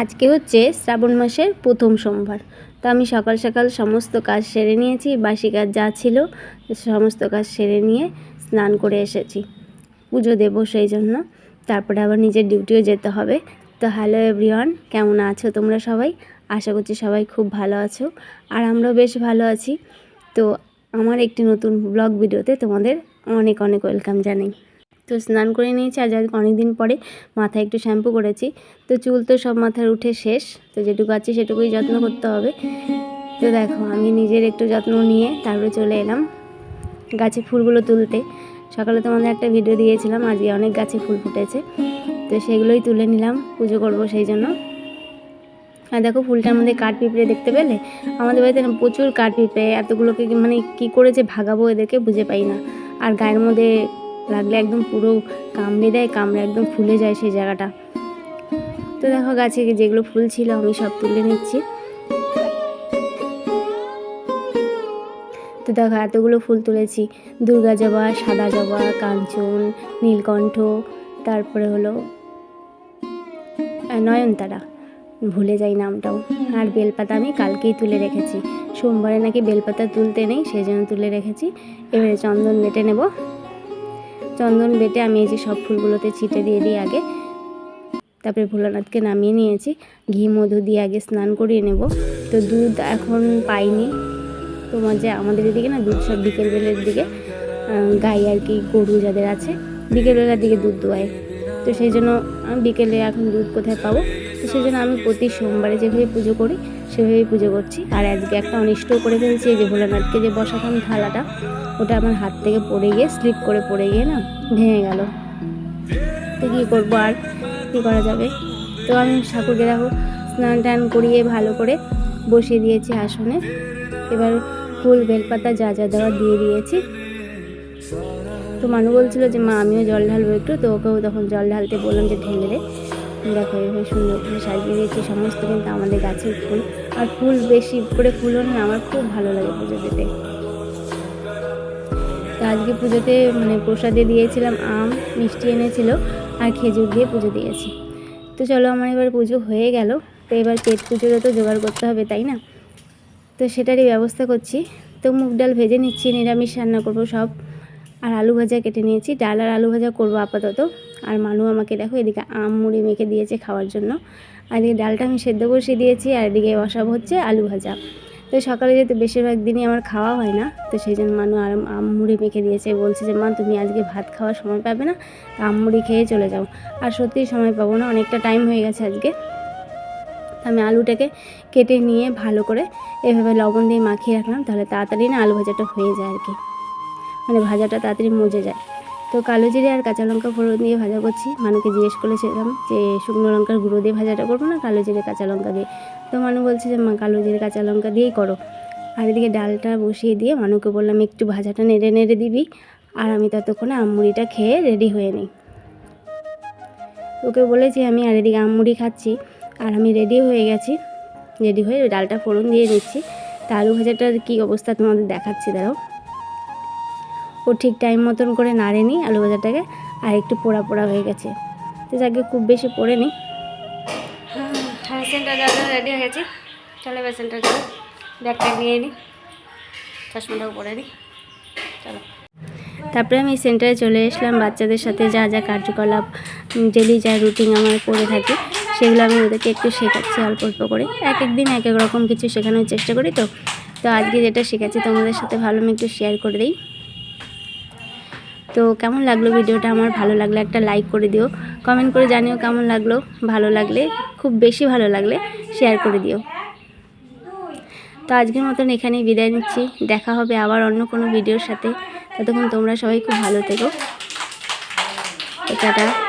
আজকে হচ্ছে শ্রাবণ মাসের প্রথম সোমবার। তো আমি সকাল সকাল সমস্ত কাজ সেরে নিয়েছি, বাসি কাজ যা ছিল সমস্ত কাজ সেরে নিয়ে স্নান করে এসেছি, পুজো দেবো সেই জন্য। তারপরে আবার নিজের ডিউটিও যেতে হবে। তো হ্যালো এভরিওয়ান, কেমন আছো তোমরা সবাই? আশা করছি সবাই খুব ভালো আছো। আর আমরাও বেশ ভালো আছি। তো আমার একটি নতুন ব্লগ ভিডিওতে তোমাদের অনেক অনেক ওয়েলকাম জানাই। তো স্নান করে নিয়েছি আজ অনেক দিন পরে মাথায় একটু শ্যাম্পু করেছি। তো চুল তো সব মাথার উঠে শেষ, তো যেটুকু আছে সেটুকুই যত্ন করতে হবে। তো দেখো, আমি নিজের একটু যত্ন নিয়ে তারপরে চলে এলাম গাছে ফুলগুলো তুলতে। সকালে তোমাদের একটা ভিডিও দিয়েছিলাম, আজকে অনেক গাছে ফুল ফুটেছে। তো সেগুলোই তুলে নিলাম, পুজো করব সেই জন্য। আর দেখো, ফুলটার মধ্যে কাঠ পিঁপড়ে দেখতে পেলে? আমাদের বাড়িতে প্রচুর কাঠ পিঁপড়ে, এতগুলোকে মানে কি করে যে ভাগাবো এদেরকে বুঝে পাই না। আর গায়ের মধ্যে লাগলে একদম পুরো কামড়ে দেয়, কামড়ে একদম ফুলে যায় সেই জায়গাটা। তো দেখো গাছে যেগুলো ফুল ছিল আমি সব তুলে নিচ্ছি। তো দেখো এতগুলো ফুল তুলেছি। দুর্গা জবা, সাদা জবা, কাঞ্চন, নীলকণ্ঠ, তারপরে হলো নয়নতারা। ভুলে যাই নামটাও। আর বেলপাতা আমি কালকেই তুলে রেখেছি। সোমবারে নাকি বেলপাতা তুলতে নেই সেই জন্য তুলে রেখেছি। এবারে চন্দন মেটে নেব। চন্দন বেটে আমি এই যে সব ফুলগুলোতে ছিটে দিয়ে দিই আগে। তারপরে ভোলানাথকে নামিয়ে নিয়েছি। ঘি, মধু দিয়ে আগে স্নান করিয়ে নেব। তো দুধ এখন পাইনি। তোমার যে আমাদের এদিকে না দুধ সব বিকেলবেলার দিকে গাই আর কি, গরু যাদের আছে, বিকেলবেলার দিকে দুধ দোয়ায়। তো সেই জন্য বিকেলে এখন দুধ কোথায় পাবো? তো সেই জন্য আমি প্রতি সোমবারে যেভাবে পুজো করি, সেভাবেই পুজো করছি। আর আজকে একটা অনিষ্ট করে ফেলছি এই যে ভোলানাথকে যে বসাতাম থালাটা ওটা আমার হাত থেকে পড়ে গিয়ে স্লিপ করে পড়ে গিয়ে না ভেঙে গেল। তো কী করব আর? কী করা যাবে? তো আমি ঠাকুরকে দেখো, স্নান টান করিয়ে ভালো করে বসিয়ে দিয়েছি আসনে। এবার ফুল বেলপাতা যা যা দেওয়া দিয়ে দিয়েছি। তো মানু বলছিল যে, মা, আমিও জল ঢালবো একটু। তো ওকেও তখন জল ঢালতে বললাম যে, ঢেলে দে। দেখো, এভাবে সুন্দর করে সাজিয়ে দিয়েছি সমস্ত কিন্তু আমাদের গাছের ফুল। আর ফুল বেশি করে ফুল হলে আমার খুব ভালো লাগে পুজো দিতে তো আজকে পুজোতে মানে প্রসাদে দিয়েছিলাম আম, মিষ্টি এনেছিল আর খেজুর দিয়ে পুজো দিয়েছি। তো চলো আমার এবার পুজো হয়ে গেল। তো এবার পেট পুজোরও তো জোগাড় করতে হবে, তাই না? তো সেটারই ব্যবস্থা করছি। তো মুগ ডাল ভেজে নিচ্ছি, নিরামিষ রান্না করব সব। আর আলু ভাজা কেটে নিয়েছি। ডাল আর আলু ভাজা করব আপাতত। আর মানু আমাকে দেখো এদিকে আম মুড়ি মেখে দিয়েছে খাওয়ার জন্য। আর এদিকে ডালটা আমি সেদ্ধ বসিয়ে দিয়েছি আর এদিকে বসাবো হচ্ছে আলু ভাজা। তো সকালে যেহেতু বেশিরভাগ দিনই আমার খাওয়া হয় না, তো সেই জন্য মানু আর মুড়ি মেখে দিয়েছে, বলছে যে, মা, তুমি আজকে ভাত খাওয়ার সময় পাবে না, তো মুড়ি খেয়ে চলে যাও। আর সত্যিই সময় পাবো না, অনেকটা টাইম হয়ে গেছে আজকে। আমি আলুটাকে কেটে নিয়ে ভালো করে এভাবে লবণ দিয়ে মাখিয়ে রাখলাম, তাহলে তাড়াতাড়ি না আলু ভাজাটা হয়ে যায় আর কি। মানে ভাজাটা তাড়াতাড়ি মজে যায়। তো কালো জিরে আর কাঁচা লঙ্কা ফোড়ন দিয়ে ভাজা করছি। মানুকে জিজ্ঞেস করেছিলাম যে, শুকনো লঙ্কার গুঁড়ো দিয়ে ভাজাটা করব না, কালো জিরে, কাঁচা লঙ্কা দিয়ে। তো মানু বলছে যে, মা, কালো জিরে, কাঁচা লঙ্কা দিয়েই করো। আর এদিকে ডালটা বসিয়ে দিয়ে মানুকে বললাম, একটু ভাজাটা নেড়ে নেড়ে দিবি। আর আমি ততক্ষণে আমুড়িটা খেয়ে রেডি হয়ে নিই। ওকে বলেছি আমি আর এদিকে আমুড়ি খাচ্ছি। আর আমি রেডি হয়ে গেছি। রেডি হয়ে ডালটা ফোড়ন দিয়ে দিচ্ছি তা আলু ভাজাটার কী অবস্থা তোমাদের দেখাচ্ছি, দাঁড়াও। ও ঠিক টাইম মতন করে নাড়েনি আলু ভাজাটাকে আর একটু পোড়া পোড়া হয়ে গেছে। তো যাকে খুব বেশি পড়ে নি। হ্যাঁ সেন্টার রেডি হয়ে গেছি। চলো ব্যাগটা নিয়ে নিই চশমাটাও পরে নিই চলো। তারপরে আমি সেন্টারে চলে এসলাম বাচ্চাদের সাথে যা যা কার্যকলাপ ডেলি যা রুটিন আমার করে থাকি সেগুলো আমি ওদেরকে একটু শেখাচ্ছি অল্প অল্প করে। এক এক দিন এক এক রকম কিছু শেখানোর চেষ্টা করি তো। তো আজকে যেটা শেখাচ্ছি তোমাদের সাথে ভালো আমি একটু শেয়ার করে দিই। তো কেমন লাগল ভিডিওটা? আমার ভালো লাগলে একটা লাইক করে দিও। কমেন্ট করে জানিও কেমন লাগল? ভালো লাগলে, খুব বেশি ভালো লাগলে শেয়ার করে দিও। তো আজকের মতন এখানেই বিদায় নিচ্ছি। দেখা হবে আবার অন্য কোনো ভিডিওর সাথে। ততক্ষণ তোমরা সবাই খুব ভালো থেকো। টাটা।